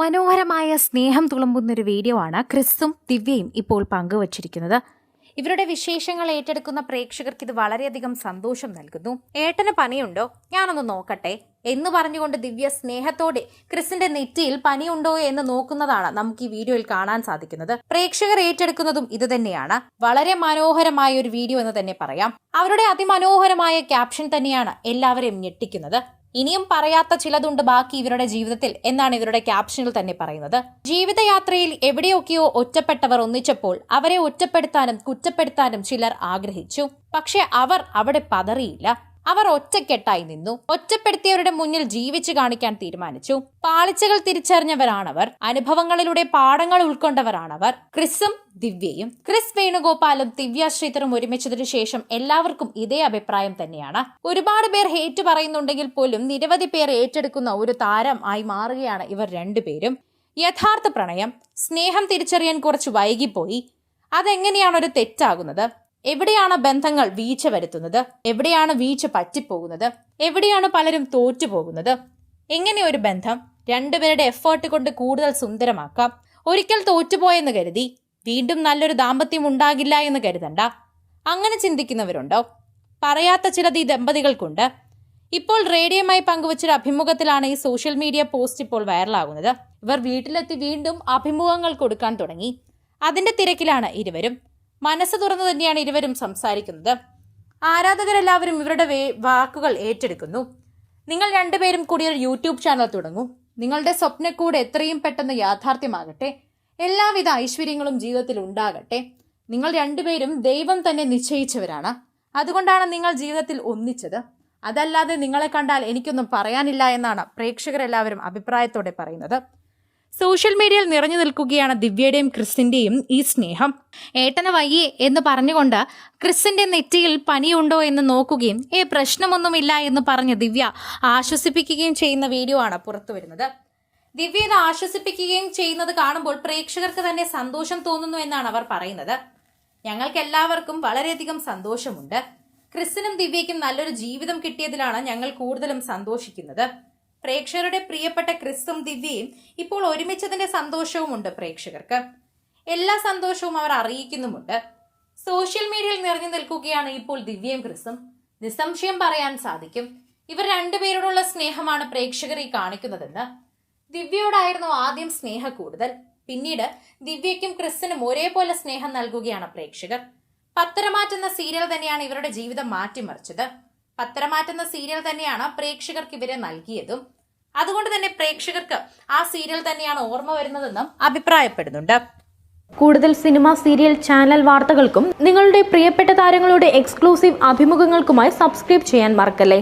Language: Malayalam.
മനോഹരമായ സ്നേഹം തുളുമ്പുന്ന ഒരു വീഡിയോ ആണ് ക്രിസും ദിവ്യയും ഇപ്പോൾ പങ്കുവച്ചിരിക്കുന്നത്. ഇവരുടെ വിശേഷങ്ങൾ ഏറ്റെടുക്കുന്ന പ്രേക്ഷകർക്ക് ഇത് വളരെയധികം സന്തോഷം നൽകുന്നു. ഏട്ടന് പനിയുണ്ടോ ഞാനൊന്ന് നോക്കട്ടെ. എന്ന് പറഞ്ഞുകൊണ്ട് ദിവ്യ സ്നേഹത്തോടെ ക്രിസിന്റെ നെറ്റിയിൽ പനിയുണ്ടോ എന്ന് നോക്കുന്നതാണ് നമുക്ക് ഈ വീഡിയോയിൽ കാണാൻ സാധിക്കുന്നത്. പ്രേക്ഷകർ ഏറ്റെടുക്കുന്നതും ഇത് തന്നെയാണ്. വളരെ മനോഹരമായ ഒരു വീഡിയോ എന്ന് തന്നെ പറയാം. അവരുടെ അതിമനോഹരമായ ക്യാപ്ഷൻ തന്നെയാണ് എല്ലാവരെയും ഞെട്ടിക്കുന്നത്. ഇനിയും പറയാത്ത ചിലതുണ്ട് ബാക്കി ഇവരുടെ ജീവിതത്തിൽ എന്നാണ് ഇവരുടെ ക്യാപ്ഷനിൽ തന്നെ പറയുന്നത്. ജീവിതയാത്രയിൽ എവിടെയൊക്കെയോ ഒറ്റപ്പെട്ടവർ ഒന്നിച്ചപ്പോൾ അവരെ ഒറ്റപ്പെടുത്താനും കുറ്റപ്പെടുത്താനും ചിലർ ആഗ്രഹിച്ചു. പക്ഷെ അവർ അവിടെ പതറിയില്ല. അവർ ഒറ്റക്കെട്ടായി നിന്നു. ഒറ്റപ്പെടുത്തിയവരുടെ മുന്നിൽ ജീവിച്ചു കാണിക്കാൻ തീരുമാനിച്ചു. പാളിച്ചകൾ തിരിച്ചറിഞ്ഞവരാണവർ. അനുഭവങ്ങളിലൂടെ പാഠങ്ങൾ ഉൾക്കൊണ്ടവരാണവർ. ക്രിസും ദിവ്യയും. ക്രിസ് വേണുഗോപാലും ദിവ്യ ശ്രീധറും ഒരുമിച്ചതിനു ശേഷം എല്ലാവർക്കും ഇതേ അഭിപ്രായം തന്നെയാണ്. ഒരുപാട് പേർ ഹേറ്റ് പറയുന്നുണ്ടെങ്കിൽ പോലും നിരവധി പേർ ഏറ്റെടുക്കുന്ന ഒരു താരം ആയി മാറുകയാണ് ഇവർ രണ്ടുപേരും. യഥാർത്ഥ പ്രണയം. സ്നേഹം തിരിച്ചറിയാൻ കുറച്ച് വൈകിപ്പോയി. അതെങ്ങനെയാണ് ഒരു തെറ്റാകുന്നത്? എവിടെയാണ് ബന്ധങ്ങൾ വീഴ്ച വരുത്തുന്നത്? എവിടെയാണ് വീഴ്ച പറ്റിപ്പോകുന്നത്? എവിടെയാണ് പലരും തോറ്റുപോകുന്നത്? എങ്ങനെ ഒരു ബന്ധം രണ്ടുപേരുടെ എഫേർട്ട് കൊണ്ട് കൂടുതൽ സുന്ദരമാക്കാം? ഒരിക്കൽ തോറ്റുപോയെന്ന് കരുതി വീണ്ടും നല്ലൊരു ദാമ്പത്യം ഉണ്ടാകില്ല എന്ന് കരുതണ്ട. അങ്ങനെ ചിന്തിക്കുന്നവരുണ്ടോ? പറയാത്ത ചിലത് ഈ ദമ്പതികൾക്കുണ്ട് ഇപ്പോൾ റേഡിയോയുമായി പങ്കുവച്ചൊരു അഭിമുഖത്തിലാണ് ഈ സോഷ്യൽ മീഡിയ പോസ്റ്റ് ഇപ്പോൾ വൈറലാകുന്നത് ഇവർ വീട്ടിലെത്തി വീണ്ടും അഭിമുഖങ്ങൾ കൊടുക്കാൻ തുടങ്ങി. അതിന്റെ തിരക്കിലാണ് ഇരുവരും. മനസ്സ് തുറന്നു തന്നെയാണ് ഇരുവരും സംസാരിക്കുന്നത്. ആരാധകരെല്ലാവരും ഇവരുടെ വാക്കുകൾ ഏറ്റെടുക്കുന്നു. നിങ്ങൾ രണ്ടുപേരും കൂടി ഒരു യൂട്യൂബ് ചാനൽ തുടങ്ങൂ. നിങ്ങളുടെ സ്വപ്നക്കൂട് എത്രയും പെട്ടെന്ന് യാഥാർത്ഥ്യമാകട്ടെ. എല്ലാവിധ ഐശ്വര്യങ്ങളും ജീവിതത്തിൽ ഉണ്ടാകട്ടെ. നിങ്ങൾ രണ്ടുപേരും ദൈവം തന്നെ നിശ്ചയിച്ചവരാണ്. അതുകൊണ്ടാണ് നിങ്ങൾ ജീവിതത്തിൽ ഒന്നിച്ചത്. അതല്ലാതെ നിങ്ങളെ കണ്ടാൽ എനിക്കൊന്നും പറയാനില്ല എന്നാണ് പ്രേക്ഷകരെല്ലാവരും അഭിപ്രായത്തോടെ പറയുന്നത്. സോഷ്യൽ മീഡിയയിൽ നിറഞ്ഞു നിൽക്കുകയാണ് ദിവ്യയുടെയും ക്രിസിന്റെയും ഈ സ്നേഹം. ഏട്ടന് വയ്യേ എന്ന് പറഞ്ഞുകൊണ്ട് ക്രിസിന്റെ നെറ്റിയിൽ പനിയുണ്ടോ എന്ന് നോക്കുകയും ഏ പ്രശ്നമൊന്നുമില്ല എന്ന് പറഞ്ഞ് ദിവ്യ ആശ്വസിപ്പിക്കുകയും ചെയ്യുന്ന വീഡിയോ ആണ് പുറത്തു വരുന്നത്. ദിവ്യ ഇത് ആശ്വസിപ്പിക്കുകയും ചെയ്യുന്നത് കാണുമ്പോൾ പ്രേക്ഷകർക്ക് തന്നെ സന്തോഷം തോന്നുന്നു എന്നാണ് അവർ പറയുന്നത്. ഞങ്ങൾക്ക് എല്ലാവർക്കും വളരെയധികം സന്തോഷമുണ്ട്. ക്രിസിനും ദിവ്യയ്ക്കും നല്ലൊരു ജീവിതം കിട്ടിയതിലാണ് ഞങ്ങൾ കൂടുതലും സന്തോഷിക്കുന്നത്. പ്രേക്ഷകരുടെ പ്രിയപ്പെട്ട ക്രിസ്തും ദിവ്യയും ഇപ്പോൾ ഒരുമിച്ചതിന്റെ സന്തോഷവുമുണ്ട് പ്രേക്ഷകർക്ക്. എല്ലാ സന്തോഷവും അവർ അറിയിക്കുന്നുമുണ്ട്. സോഷ്യൽ മീഡിയയിൽ നിറഞ്ഞു നിൽക്കുകയാണ് ഇപ്പോൾ ദിവ്യയും ക്രിസും നിസ്സംശയം പറയാൻ സാധിക്കും. ഇവർ രണ്ടുപേരോടുള്ള സ്നേഹമാണ് പ്രേക്ഷകർ ഈ കാണിക്കുന്നതെന്ന്. ദിവ്യയോടായിരുന്നു ആദ്യം സ്നേഹ കൂടുതൽ. പിന്നീട് ദിവ്യയ്ക്കും ക്രിസിനും ഒരേപോലെ സ്നേഹം നൽകുകയാണ് പ്രേക്ഷകർ. പത്തരമാറ്റുന്ന സീരിയൽ തന്നെയാണ് ഇവരുടെ ജീവിതം മാറ്റിമറിച്ചത്. പത്തരമാറ്റ് എന്ന സീരിയൽ തന്നെയാണ് പ്രേക്ഷകർക്ക് ഇവരെ നൽകിയതും. അതുകൊണ്ട് തന്നെ പ്രേക്ഷകർക്ക് ആ സീരിയൽ തന്നെയാണ് ഓർമ്മ വരുന്നതെന്നും അഭിപ്രായപ്പെടുന്നുണ്ട്. കൂടുതൽ സിനിമ സീരിയൽ ചാനൽ വാർത്തകൾക്കും നിങ്ങളുടെ പ്രിയപ്പെട്ട താരങ്ങളുടെ എക്സ്ക്ലൂസീവ് അഭിമുഖങ്ങൾക്കുമായി സബ്സ്ക്രൈബ് ചെയ്യാൻ മറക്കല്ലേ?